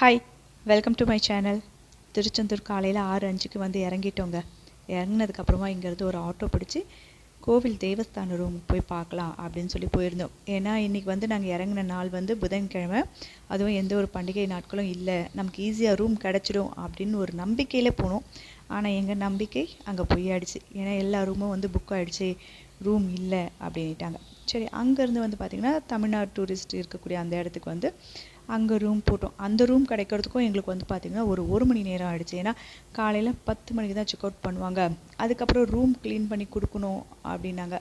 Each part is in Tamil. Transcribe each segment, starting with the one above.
Hi welcome to my channel Tiruchendur காலையில் ஆறு அஞ்சுக்கு வந்து இறங்கிட்டோங்க. இறங்கினதுக்கப்புறமா இங்கேருந்து ஒரு ஆட்டோ பிடிச்சி கோவில் தேவஸ்தான ரூமுக்கு போய் பார்க்கலாம் அப்படின்னு சொல்லி போயிருந்தோம். ஏன்னா இன்றைக்கி வந்து நாங்கள் இறங்கின நாள் வந்து புதன்கிழமை. அதுவும் எந்த ஒரு பண்டிகை நாட்களும் இல்லை. நமக்கு ஈஸியாக ரூம் கிடச்சிடும் அப்படின்னு ஒரு நம்பிக்கையில் போனோம். ஆனால் எங்கள் நம்பிக்கை அங்கே பொய்யாயிடுச்சு. ஏன்னா எல்லா ரூமும் வந்து புக் ஆகிடுச்சு ரூம் இல்லை அப்படின்ட்டாங்க சரி அங்கேருந்து வந்து பார்த்திங்கன்னா தமிழ்நாடு டூரிஸ்ட் இருக்கக்கூடிய அந்த இடத்துக்கு வந்து அங்கே ரூம் போட்டோம். அந்த ரூம் கிடைக்கிறதுக்கும் எங்களுக்கு வந்து பார்த்திங்கன்னா ஒரு ஒரு மணி நேரம் ஆகிடுச்சு ஏன்னா காலையில் பத்து மணிக்கு தான் செக் அவுட் பண்ணுவாங்க. அதுக்கப்புறம் ரூம் க்ளீன் பண்ணி கொடுக்கணும் அப்படின்னாங்க.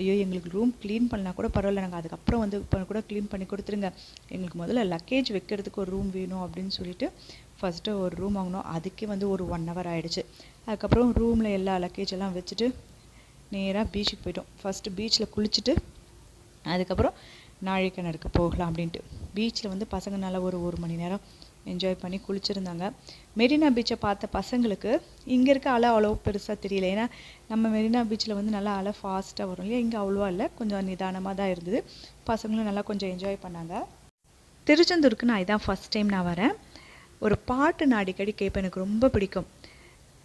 ஐயோ எங்களுக்கு ரூம் க்ளீன் பண்ணால் கூட பரவாயில்ல. நாங்கள் அதுக்கப்புறம் வந்து இப்போ கூட க்ளீன் பண்ணி கொடுத்துருங்க. எங்களுக்கு முதல்ல லக்கேஜ் வைக்கிறதுக்கு ஒரு ரூம் வேணும் அப்படின்னு சொல்லிட்டு ஃபஸ்ட்டு ஒரு ரூம் வாங்கினோம். அதுக்கே வந்து ஒரு ஒன் ஹவர் ஆகிடுச்சு அதுக்கப்புறம் ரூமில் எல்லா லக்கேஜ் எல்லாம் வச்சுட்டு நேராக பீச்சுக்கு போயிட்டோம். ஃபஸ்ட்டு பீச்சில் குளிச்சுட்டு அதுக்கப்புறம் நாழிக்கிணறுக்கு போகலாம் அப்படின்ட்டு. பீச்சில் வந்து பசங்க நல்லா ஒரு ஒரு மணி நேரம் என்ஜாய் பண்ணி குளிச்சிருந்தாங்க. மெரினா பீச்சை பார்த்த பசங்களுக்கு இங்கே இருக்க அலை அவ்வளோ பெருசாக தெரியல. ஏன்னா நம்ம மெரினா பீச்சில் வந்து நல்லா அலை ஃபாஸ்ட்டாக வரும் இல்லையா? இங்கே அவ்வளோவா இல்லை. கொஞ்சம் நிதானமாக தான் இருந்தது. பசங்களும் நல்லா கொஞ்சம் என்ஜாய் பண்ணாங்க. திருச்செந்தூருக்கு நான் இதான் ஃபஸ்ட் டைம் நான் வரேன். ஒரு பாட்டு நான் அடிக்கடி கேட்பேன். எனக்கு ரொம்ப பிடிக்கும்.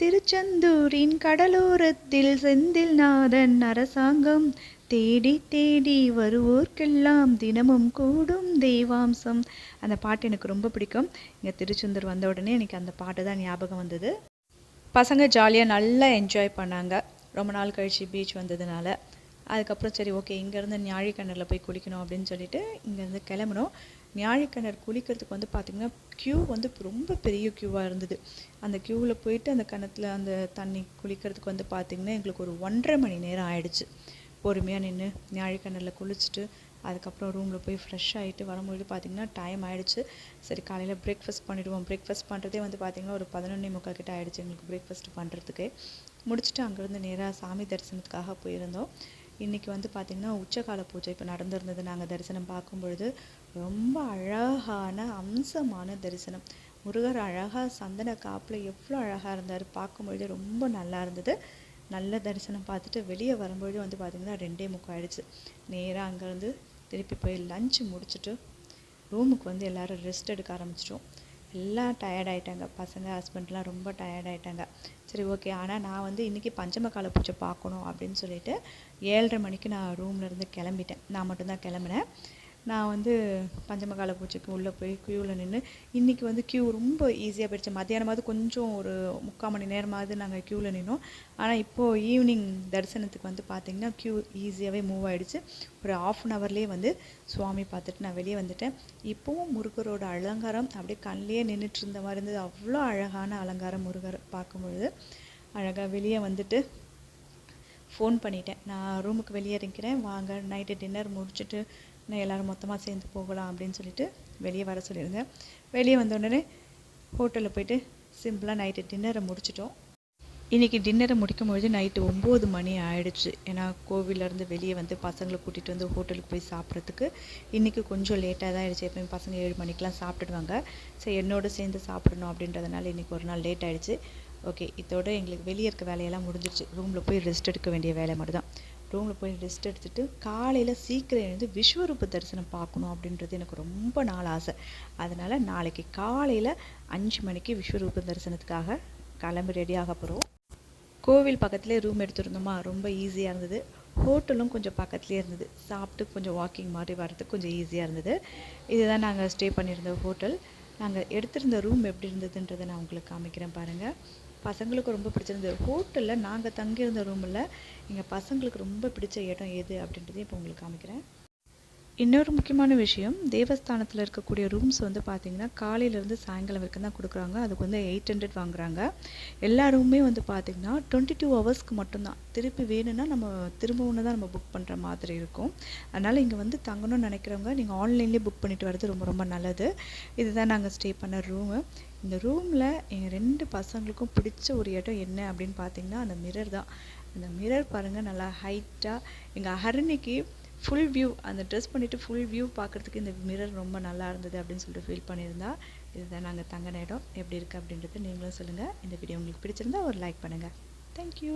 திருச்செந்தூரின் கடலோரத்தில் செந்தில் நாதன் அரசாங்கம். தேடி தேடி வருவோர்க்கெல்லாம் தினமும் கூடும் தெய்வாம்சம். அந்த பாட்டு எனக்கு ரொம்ப பிடிக்கும். இங்கே திருச்செந்தூர் வந்த உடனே எனக்கு அந்த பாட்டு தான் ஞாபகம் வந்தது. பசங்க ஜாலியாக நல்லா என்ஜாய் பண்ணாங்க. ரொம்ப நாள் கழித்து பீச் வந்ததுனால. அதுக்கப்புறம் சரி ஓகே இங்கேருந்து ஞாழிக்கிணறில் போய் குளிக்கணும் அப்படின்னு சொல்லிட்டு இங்கேருந்து கிளம்புனோம். ஞாழிக்கிணறு குளிக்கிறதுக்கு வந்து பார்த்திங்கன்னா க்யூ வந்து ரொம்ப பெரிய க்யூவாக இருந்தது. அந்த க்யூவில் போயிட்டு அந்த கிணத்துல அந்த தண்ணி குளிக்கிறதுக்கு வந்து பார்த்திங்கன்னா எங்களுக்கு ஒரு ஒன்றரை மணி நேரம் ஆயிடுச்சு. பொறுமையாக நின்று ஞாயிற்றுக்கிணறில் குளிச்சுட்டு அதுக்கப்புறம் ரூமில் போய் ஃப்ரெஷ் ஆகிட்டு வரும்பொழுது பார்த்திங்கன்னா டைம் ஆகிடுச்சு சரி காலையில் பிரேக்ஃபாஸ்ட் பண்ணிவிடுவோம் பிரேக்ஃபாஸ்ட் பண்ணுறதே வந்து பார்த்திங்கன்னா ஒரு பதினொன்னே முக்கால் கிட்ட ஆகிடுச்சு எங்களுக்கு பிரேக்ஃபாஸ்ட் பண்ணுறதுக்கு முடிச்சுட்டு அங்கேருந்து நேராக சாமி தரிசனத்துக்காக போயிருந்தோம். இன்றைக்கி வந்து பார்த்திங்கன்னா உச்சகால பூஜை இப்போ நடந்திருந்தது. நாங்கள் தரிசனம் பார்க்கும்பொழுது ரொம்ப அழகான அம்சமான தரிசனம். முருகர் அழகாக சந்தன காப்பில் எவ்வளோ அழகாக இருந்தார். பார்க்கும்பொழுது ரொம்ப நல்லா இருந்தது. நல்ல தரிசனம் பார்த்துட்டு வெளியே வரும்பொழுது வந்து பார்த்திங்கன்னா ரெண்டே முக்கம் ஆயிடுச்சு. நேராக அங்கேருந்து திருப்பி போய் லஞ்ச் முடிச்சுட்டு ரூமுக்கு வந்து எல்லோரும் ரெஸ்ட் எடுக்க ஆரம்பிச்சிட்டோம். எல்லாம் டயர்ட் ஆகிட்டாங்க பசங்க ஹஸ்பண்ட்லாம் ரொம்ப டயர்ட் ஆகிட்டாங்க சரி ஓகே ஆனால் நான் வந்து இன்றைக்கி பஞ்சமகால பூச்சை பார்க்கணும் அப்படின்னு சொல்லிட்டு ஏழரை மணிக்கு நான் ரூம்லேருந்து கிளம்பிட்டேன். நான் மட்டும்தான் கிளம்புனேன். நான் வந்து பஞ்சமகால பூஜைக்கு உள்ளே போய் க்யூவில் நின்று இன்றைக்கி வந்து க்யூ ரொம்ப ஈஸியாக போயிடுச்சு. மத்தியானமாவது கொஞ்சம் ஒரு முக்கால் மணி நேரமாவது நாங்கள் க்யூவில் நின்னோம். ஆனால் இப்போது ஈவினிங் தரிசனத்துக்கு வந்து பார்த்திங்கன்னா க்யூ ஈஸியாகவே மூவ் ஆகிடுச்சு ஒரு ஆஃப் அன் ஹவர்லேயே வந்து சுவாமி பார்த்துட்டு நான் வெளியே வந்துட்டேன். இப்போவும் முருகரோட அலங்காரம் அப்படியே கண்ணிலே நின்றுட்டு இருந்த மாதிரி இருந்தது. அவ்வளோ அழகான அலங்காரம் முருகர் பார்க்கும்பொழுது. அழகாக வெளியே வந்துட்டு ஃபோன் பண்ணிட்டேன். நான் ரூமுக்கு வெளியே இருக்கிறேன் வாங்க நைட்டு டின்னர் முடிச்சுட்டு நான் எல்லோரும் மொத்தமாக சேர்ந்து போகலாம் அப்படின்னு சொல்லிட்டு வெளியே வர சொல்லியிருந்தேன். வெளியே வந்த உடனே ஹோட்டலில் போயிட்டு சிம்பிளாக நைட்டு டின்னரை முடிச்சிட்டோம். இன்றைக்கி டின்னரை முடிக்கும் பொழுது நைட்டு ஒம்பது மணி ஆயிடுச்சு. ஏன்னா கோவிலேருந்து வெளியே வந்து பசங்களை கூட்டிகிட்டு வந்து ஹோட்டலுக்கு போய் சாப்பிட்றதுக்கு இன்றைக்கி கொஞ்சம் லேட்டாக தான் ஆகிடுச்சு எப்பயும் பசங்க ஏழு மணிக்கெலாம் சாப்பிட்டுடுவாங்க. சரி என்னோடு சேர்ந்து சாப்பிடணும் அப்படின்றதுனால இன்றைக்கி ஒரு நாள் லேட் ஆகிடுச்சு ஓகே இதோட எங்களுக்கு வெளியே இருக்க வேலையெல்லாம் முடிஞ்சிருச்சு. ரூமில் போய் ரெஸ்ட் எடுக்க வேண்டிய வேலை மட்டும் தான் ரூமில் போய் ரெஸ்ட் எடுத்துகிட்டு காலையில் சீக்கிரம் எழுந்து விஸ்வரூப தரிசனம் பார்க்கணும் அப்படின்றது எனக்கு ரொம்ப நாள் ஆசை. அதனால் நாளைக்கு காலையில் அஞ்சு மணிக்கு விஸ்வரூப தரிசனத்துக்காக கிளம்பி ரெடியாக போகிறோம் கோவில் பக்கத்துலேயே ரூம் எடுத்துருந்தோமா? ரொம்ப ஈஸியாக இருந்தது. ஹோட்டலும் கொஞ்சம் பக்கத்துலேயே இருந்தது. சாப்பிட்டு கொஞ்சம் வாக்கிங் மாதிரி வர்றதுக்கு கொஞ்சம் ஈஸியாக இருந்தது. இதுதான் நாங்கள் ஸ்டே பண்ணியிருந்த ஹோட்டல் நாங்கள் எடுத்திருந்த ரூம் எப்படி இருந்ததுன்றதை நான் உங்களுக்கு காமிக்கிறேன் பாருங்கள் பசங்களுக்கு ரொம்ப பிடிச்சிருந்தது. ஹோட்டலில் நாங்கள் தங்கியிருந்த ரூமில் எங்கள் பசங்களுக்கு ரொம்ப பிடிச்ச இடம் எது அப்படின்றதையும் இப்போ உங்களுக்கு காமிக்கிறேன். இன்னொரு முக்கியமான விஷயம் தேவஸ்தானத்தில் இருக்கக்கூடிய ரூம்ஸ் வந்து பார்த்திங்கன்னா காலையிலேருந்து சாயங்காலம் வரைக்கும் தான் கொடுக்குறாங்க. அதுக்கு வந்து எயிட் ஹண்ட்ரட் வாங்குறாங்க. எல்லா ரூமுமே வந்து பார்த்திங்கன்னா டுவெண்ட்டி டூ ஹவர்ஸ்க்கு மட்டும்தான். திருப்பி வேணும்னா நம்ம திரும்ப ஒன்று தான் நம்ம புக் பண்ணுற மாதிரி இருக்கும். அதனால் இங்கே வந்து தங்கணும்னு நினைக்கிறவங்க நீங்கள் ஆன்லைன்லேயே புக் பண்ணிட்டு வரது ரொம்ப ரொம்ப நல்லது. இதுதான் நாங்கள் ஸ்டே பண்ண ரூமு இந்த ரூமில் எங்கள் ரெண்டு பசங்களுக்கும் பிடிச்ச ஒரு இடம் என்ன அப்படின்னு பார்த்தீங்கன்னா அந்த மிரர் தான். அந்த மிரர் பாருங்கள் நல்லா ஹைட்டாக எங்கள் ஹரணிக்கு ஃபுல் வியூ அந்த ட்ரெஸ் பண்ணிவிட்டு ஃபுல் வியூ பார்க்குறதுக்கு இந்த மிரர் ரொம்ப நல்லா இருந்தது அப்படின்னு சொல்லிட்டு ஃபீல் பண்ணியிருந்தா இதுதான் நாங்கள் தங்கின இடம். எப்படி இருக்குது அப்படின்றது நீங்களும் சொல்லுங்கள் இந்த வீடியோ உங்களுக்கு பிடிச்சிருந்தா ஒரு லைக் பண்ணுங்கள் தேங்க்யூ